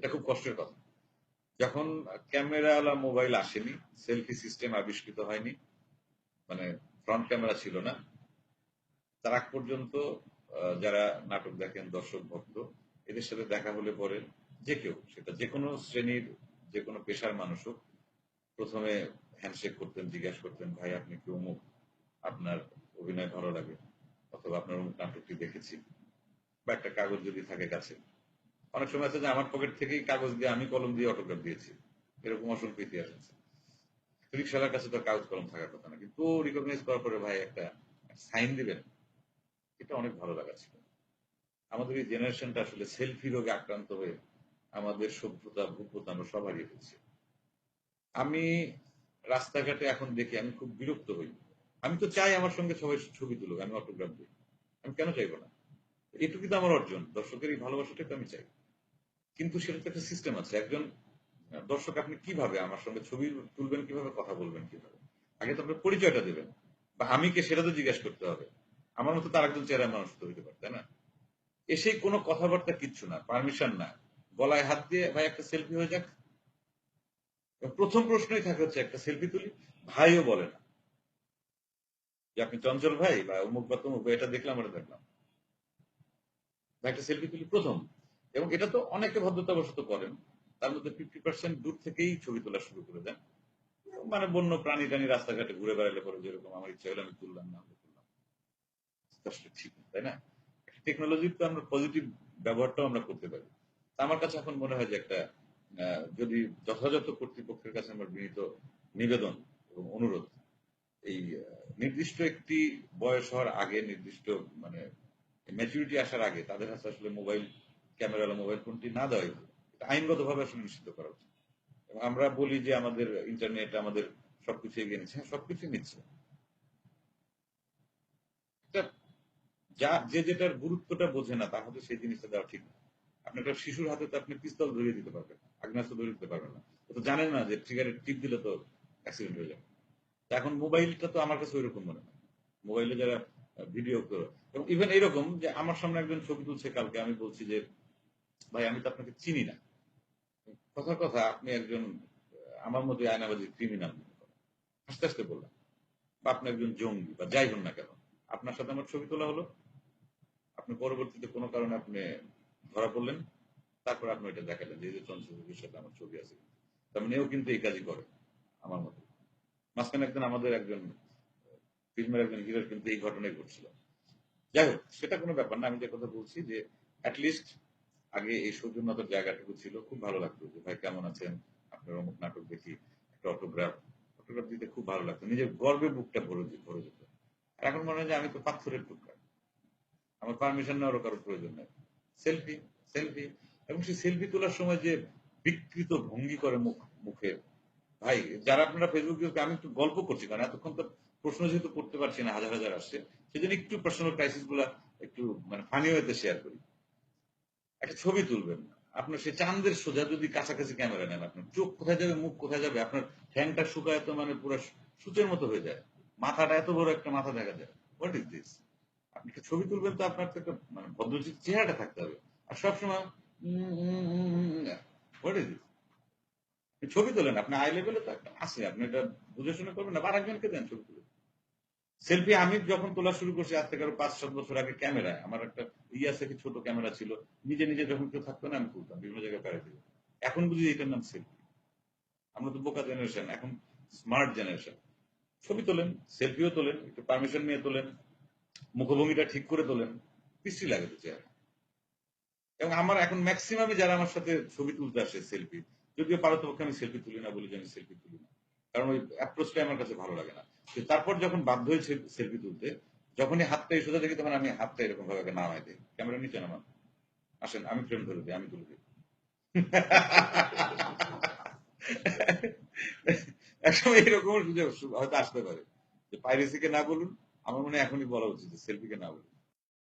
এটা খুব কষ্টের কথা। যখন ক্যামেরাওয়ালা মোবাইল আসেনি, সেলফি সিস্টেম আবিষ্কৃত হয়নি মানে ফ্রন্ট ক্যামেরা ছিল না, তার আগ পর্যন্ত যারা নাটক দেখেন, দর্শক, ভক্ত, এদের সাথে দেখা হলে পরে যে কেউ, সেটা যে কোনো শ্রেণির, যে কোনো পেশার মানুষ হোক, প্রথমে হ্যান্ডশেক করতেন, জিজ্ঞাসা করতেন, ভাই, আপনি কি অমুক? আপনার অভিনয় ভালো লাগে? অথবা আপনার অমুক নাটকটি দেখেছি? বা একটা কাগজ যদি থাকে কাছে অনেক সময় আছে যে আমার পকেট থেকেই কাগজ দিয়ে আমি কলম দিয়ে অটোগ্রাফ দিয়েছি। এরকম অসংখ্য ইতিহাস আছে। রিক্সালার কাছে তো কাগজ কলম থাকার কথা না। কিন্তু রিকগনাইজ করার পরে ভাই একটা সাইন দিবেন, এটা অনেক ভালো লাগা ছিল। আমাদের এই জেনারেশনটা আসলে সেলফি রোগে আক্রান্ত হয়ে আমাদের সভ্যতা, ভূপতা আমরা সব হারিয়ে ফেলছি। আমি রাস্তাঘাটে এখন দেখি আমি খুব বিরক্ত হই। আমি তো চাই আমার সঙ্গে সবাই ছবি তুলুক, আমি অটোগ্রাফ দিই। আমি কেন চাইব না? এটুকুই তো আমার অর্জন। দর্শকের এই ভালোবাসাটাই তো আমি চাই। কিন্তু সেটা তো একটা সিস্টেম আছে। একজন দর্শক আপনি কীভাবে আমার সঙ্গে ছবি তুলবেন, কীভাবে কথা বলবেন, কীভাবে? আগে তো আপনার পরিচয়টা দেবেন। বা আমি কে সেটা তো জিজ্ঞাসা করতে হবে। আমার মতো তার একজন চেহারা মানুষ তো হইতে পারে না? এসে কোনো কথাবার্তা কিচ্ছু না পারমিশন না। গলায় হাত দিয়ে, ভাই, একটা সেলফি হয়ে যাক। প্রথম প্রশ্নই থাকে হচ্ছে, একটা সেলফি তুলি? ভাইও বলে না। যে আপনি চঞ্চল ভাই বা অমুক বা তমুক এটা দেখলাম ওটা দেখলাম। একটা সেলফি তুলি? প্রথম। এবং এটা তো অনেকে ভদ্রতাবশত করেন। তার মধ্যে ফিফটি পার্সেন্ট দূর থেকেই ছবি তোলা শুরু করে দেন। মানে বন্য প্রাণী টানি রাস্তাঘাটে ঘুরে বেড়ালে পরে যেরকম আমার ইচ্ছা হলো আমি তুললাম, না তুললাম। ঠিক, তাই না? টেকনোলজির তো আমরা পজিটিভ ব্যবহারটাও আমরা করতে পারি। আমার কাছে এখন মনে হয় যে একটা যদি যথাযথ কর্তৃপক্ষের কাছে আমার বিনীত নিবেদন এবং অনুরোধ, এই নির্দিষ্ট একটি বয়স হওয়ার আগে, নির্দিষ্ট মানে ম্যাচুরিটি আসার আগে, তাদের কাছে আসলে মোবাইল ক্যামেরা মোবাইল ফোনটি না দেওয়াই এটা আইনগতভাবে আসলে নিষিদ্ধ করা উচিত। এবং আমরা বলি যে আমাদের ইন্টারনেট, আমাদের সবকিছু এগিয়ে নিচ্ছে। হ্যাঁ সবকিছু নিচ্ছে। যা, যে যেটার গুরুত্বটা বোঝে না, তার হাতে সেই জিনিসটা দেওয়া ঠিক না। আপনি একটা শিশুর হাতে তো আপনি পিস্তল ধরিয়ে দিতে পারবেন, আগ্নেয়াস্ত্র ধরিয়ে দিতে পারবেন না। ও তো জানেন না যে ট্রিগারের টিপ দিলে তো অ্যাক্সিডেন্ট হয়ে যাবে। এখন মোবাইলটা তো আমার কাছে ওইরকম মনে হয়। মোবাইলে যারা ভিডিও করে, এবং ইভেন এরকম যে আমার সামনে একজন ছবি তুলছে কালকে, আমি বলছি যে ভাই, আমি তো আপনাকে চিনি না। কথার কথা, আপনি একজন, আমার মধ্যে আয়নাবাজি ক্রিমিনাল আস্তে আস্তে বললাম, বা আপনি একজন জঙ্গি, বা যাই হন না কেন, আপনার সাথে আমার ছবি তোলা হলো। আপনি পরবর্তীতে কোনো কারণে আপনি ধরা পড়লেন, তারপর আপনি এটা দেখালেন যে যে চন্দ্রবাবুর সাথে আমার ছবি আছে। তার মানে এও কিন্তু এই কাজই করে, আমার মতো। মাঝখানে একজন আমাদের একজন, ফিল্মের একজন হিরোর কিন্তু এই ঘটনাই ঘটছিল। যাই হোক, সেটা কোনো ব্যাপার না, আমি যে কথা বলছি যে অ্যাটলিস্ট আগে এই সৌজন্যতার জায়গাটুকু ছিল। খুব ভালো লাগতো যে, ভাই, কেমন আছেন? আপনার অমুক নাটক দেখি, একটা অটোগ্রাফ অটোগ্রাফ দিতে খুব ভালো লাগতো। নিজের গর্বে বুকটা ভরে যেত- এখন মনে হয় যে, আমি তো পাথরের টুকরা। আমার পারমিশন নেওয়ারও কারও প্রয়োজন নেই। সেলফি সেলফি এবং সেই সেলফি তোলার সময় যে বিকৃত ভঙ্গি করে মুখ, মুখে। ভাই, যারা আপনারা ফেসবুক আমি একটু গল্প করছি, কারণ এতক্ষণ তো প্রশ্ন যেহেতু করতে পারছি না, হাজার হাজার আসছে। সেজন্য একটু পার্সোনাল ক্রাইসিসগুলা একটু মানে ফানি হইতে শেয়ার করি। একটা ছবি তুলবেন। আপনার সেই চাঁদের সোজা যদি কাছাকাছি ক্যামেরা নেন, আপনার চোখ কোথায় যাবে, মুখ কোথায় যাবে, আপনার ঠ্যাংটা শুকায় তো মানে পুরো সূচের মতো হয়ে যায়। মাথাটা এত বড় একটা মাথা দেখা যায়। হোয়াট ইজ দিস আপনি একটা ছবি তুলবেন তো আপনার তো একটা মানে ভদ্রচিত চেহারাটা থাকতে হবে। আর সবসময় হোয়াট ইজ দিস ছবি তোলেন, আপনি আই লেভেলে তো একটা আছে, আপনি এটা বুঝে শুনে করবেন না। বা আরেকজনকে দেন ছবি তুলে। সেলফি আমি যখন তোলা শুরু করছি, আজ থেকে আরও পাঁচ, সাত বছর আগে ক্যামেরায়, আমার একটা ইয়ে আছে ছোট ক্যামেরা ছিল। নিজে নিজে যখন কেউ থাকতো না, আমি তুলতাম, বিভিন্ন জায়গায় বেড়াতে যেতাম। এখন বুঝি এটার নাম সেলফি। আমরা তো বোকা জেনারেশন এখন স্মার্ট জেনারেশন ছবি তোলেন, সেলফিও তোলেন, একটু পারমিশন নিয়ে তোলেন, মুখভঙ্গিটা ঠিক করে তোলেন বিশ্রী লাগে তো চেহারা। এবং আমার এখন ম্যাক্সিমামই যারা আমার সাথে ছবি তুলতে আসে সেলফি, যদিও পারতপক্ষে আমি সেলফি তুলি না বলি যে আমি সেলফি তুলি না। কারণ ওই অ্যাপ্রোচটাই আমার কাছে ভালো লাগে না। তারপর যখন বাধ্য হয়েছে সেলফি তুলতে, যখনই হাতটা এই সোজা দেখি তখন আমি হাতটা এরকম ভাবে নামাই দিই। ক্যামেরা নিচে নামান। আসেন, আমি ফ্রেম ধরে দিই, আমি তুলে দিই। একসময় এরকম সুযোগ হয়তো আসতে পারে। যে পাইরেসিকে না বলুন, আমার মনে হয় এখনই বলা উচিত সেলফিকে না বলুন।